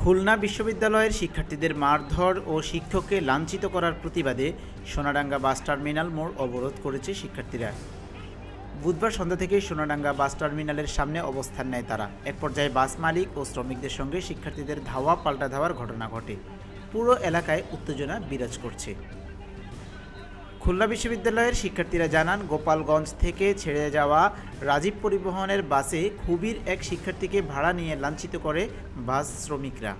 খুলনা বিশ্ববিদ্যালয়ের শিক্ষার্থীদের মারধর ও শিক্ষককে লাঞ্ছিত করার প্রতিবাদে সোনাডাঙ্গা বাস টার্মিনাল মোড় অবরোধ করেছে শিক্ষার্থীরা। বুধবার সন্ধ্যা থেকে সোনাডাঙ্গা বাস টার্মিনালের সামনে অবস্থান নেয় তারা। এক পর্যায়ে বাস মালিক ও শ্রমিকদের সঙ্গে শিক্ষার্থীদের ধাওয়া পাল্টা ধাওয়ার ঘটনা ঘটে। পুরো এলাকায় উত্তেজনা বিরাজ করছে। খুলনা বিশ্ববিদ্যালয়ের শিক্ষার্থীরা জানান, গোপালগঞ্জ থেকে ছেড়ে যাওয়া রাজীব পরিবহনের বাসে খুবির এক শিক্ষার্থীকে ভাড়া নিয়ে লাঞ্ছিত করে বাস শ্রমিকরা।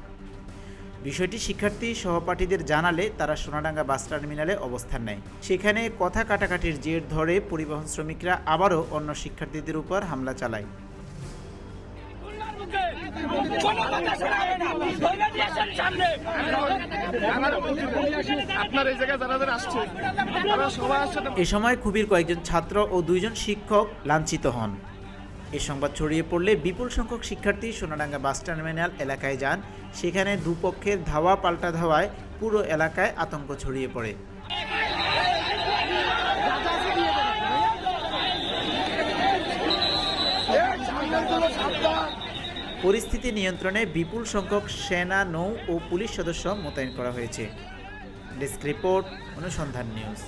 বিষয়টি শিক্ষার্থী সহপাঠীদের জানালে তারা সোনাডাঙ্গা বাস টার্মিনালে অবস্থান নেয়। সেখানে কথা কাটাকাটির জের ধরে পরিবহন শ্রমিকরা আবারও অন্য শিক্ষার্থীদের উপর হামলা চালায়। কোনো কথা শোনা না। ধরে দিয়েছেন সামনে। আপনার এই জায়গায় যারা যারা আসছে তারা সবাই আসছে এ সময় খুবির কয়েকজন ছাত্র ও দুইজন শিক্ষক লাঞ্ছিত হন। এ সংবাদ ছড়িয়ে পড়লে বিপুল সংখ্যক শিক্ষার্থী সোনাডাঙ্গা বাস টার্মিনাল এলাকায় যান। সেখানে দুপক্ষের ধাওয়া পাল্টা ধাওয়ায় পুরো এলাকায় আতঙ্ক ছড়িয়ে পড়ে। পরিস্থিতি নিয়ন্ত্রণে বিপুল সংখ্যক সেনা, নৌ ও পুলিশ সদস্য মোতায়েন করা হয়েছে। ডেস্ক রিপোর্ট, অনুসন্ধান নিউজ।